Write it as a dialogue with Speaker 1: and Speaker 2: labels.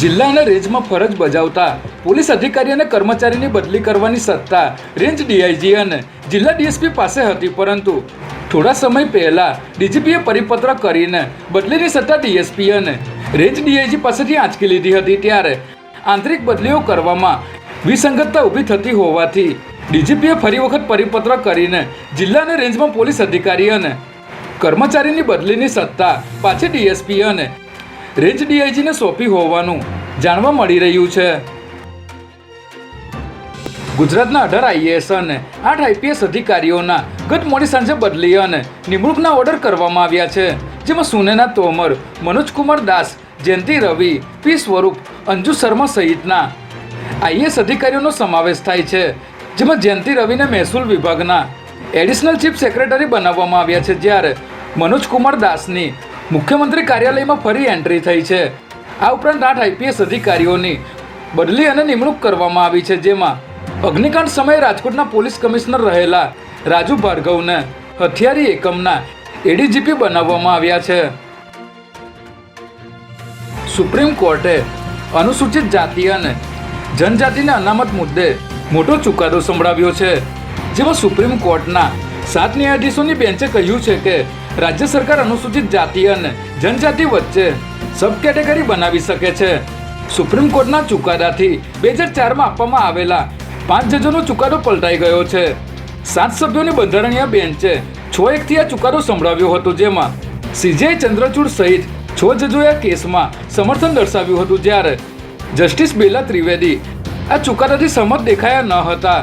Speaker 1: જિલ્લા અને રેન્જમાં ફરજ બજાવતા પોલીસ અધિકારી અને કર્મચારીની બદલી કરવાની સત્તા રેન્જ ડીઆઈજી અને જિલ્લા ડીએસપી પાસે હતી, પરંતુ થોડા સમય પહેલા ડીજીપીએ પરિપત્ર કરીને બદલીની સત્તા ડીએસપી અને રેન્જ ડીઆઈજી પાસેથી આંચકી લીધી હતી. ત્યારે આંતરિક બદલીઓ કરવામાં વિસંગતતા ઊભી થતી હોવાથી ડીજીપીએ ફરી વખત પરિપત્ર કરીને જિલ્લા અને રેન્જમાં પોલીસ અધિકારી અને કર્મચારીની બદલીની સત્તા પાછી ડીએસપી અને રેન્જ ડીઆઈજીને સોંપી હોવાનું જાણવા મળી રહ્યું છે. ગુજરાતના અઢાર આઈએએસ અને આઠ આઈપીએસ અધિકારીઓના ગત મોડી સાંજે બદલી અને નિમણૂકના ઓર્ડર કરવામાં આવ્યા છે, જેમાં સુનેના તોમર મનોજકુમાર દાસ, જયંતિ રવિ, પી સ્વરૂપ, અંજુ શર્મા સહિતના આઈએએસ અધિકારીઓનો સમાવેશ થાય છે, જેમાં જયંતિ રવિને મહેસૂલ વિભાગના એડિશનલ ચીફ સેક્રેટરી બનાવવામાં આવ્યા છે, જ્યારે મનોજકુમાર દાસની મુખ્યમંત્રી કાર્યાલયમાં ફરી એન્ટ્રી થઈ છે. આ ઉપરાંત આઠ આઈપીએસ અધિકારીઓની બદલી અને નિમણૂક કરવામાં આવી છે, જેમાં અગ્નિકાંડ સમયે રાજકોટના પોલીસ કમિશનર રહેલા રાજુ ભાર્ગવને હથિયારી એકમના એડીજીપી બનાવવામાં આવ્યા છે. સુપ્રીમ કોર્ટે અનુસૂચિત જાતિ અને જનજાતિના અનામત મુદ્દે મોટો ચુકાદો સંભળાવ્યો છે, જેમાં સુપ્રીમ કોર્ટના સાત ન્યાયાધીશોની બેન્ચે કહ્યું છે કે રાજ્ય સરકાર અનુસૂચિત જાતિ અને જનજાતિ વચ્ચે સબ કેટેગરી બનાવી શકે છે. સુપ્રીમ કોર્ટના ચુકાદાથી બે હજાર ચારમાં આપવામાં આવેલા પાંચ જજોનો ચુકાદો પલટાઈ ગયો છે. સાત સભ્યોની બંધારણીય બેન્ચે છ એકથી આ ચુકાદો સંભળાવ્યો હતો, જેમાં સીજેઆઈ ચંદ્રચૂડ સહિત છ જજોએ આ કેસમાં સમર્થન દર્શાવ્યું હતું. જ્યારે જસ્ટિસ બેલા ત્રિવેદી આ ચુકાદાથી સહમત દેખાયા ન હતા.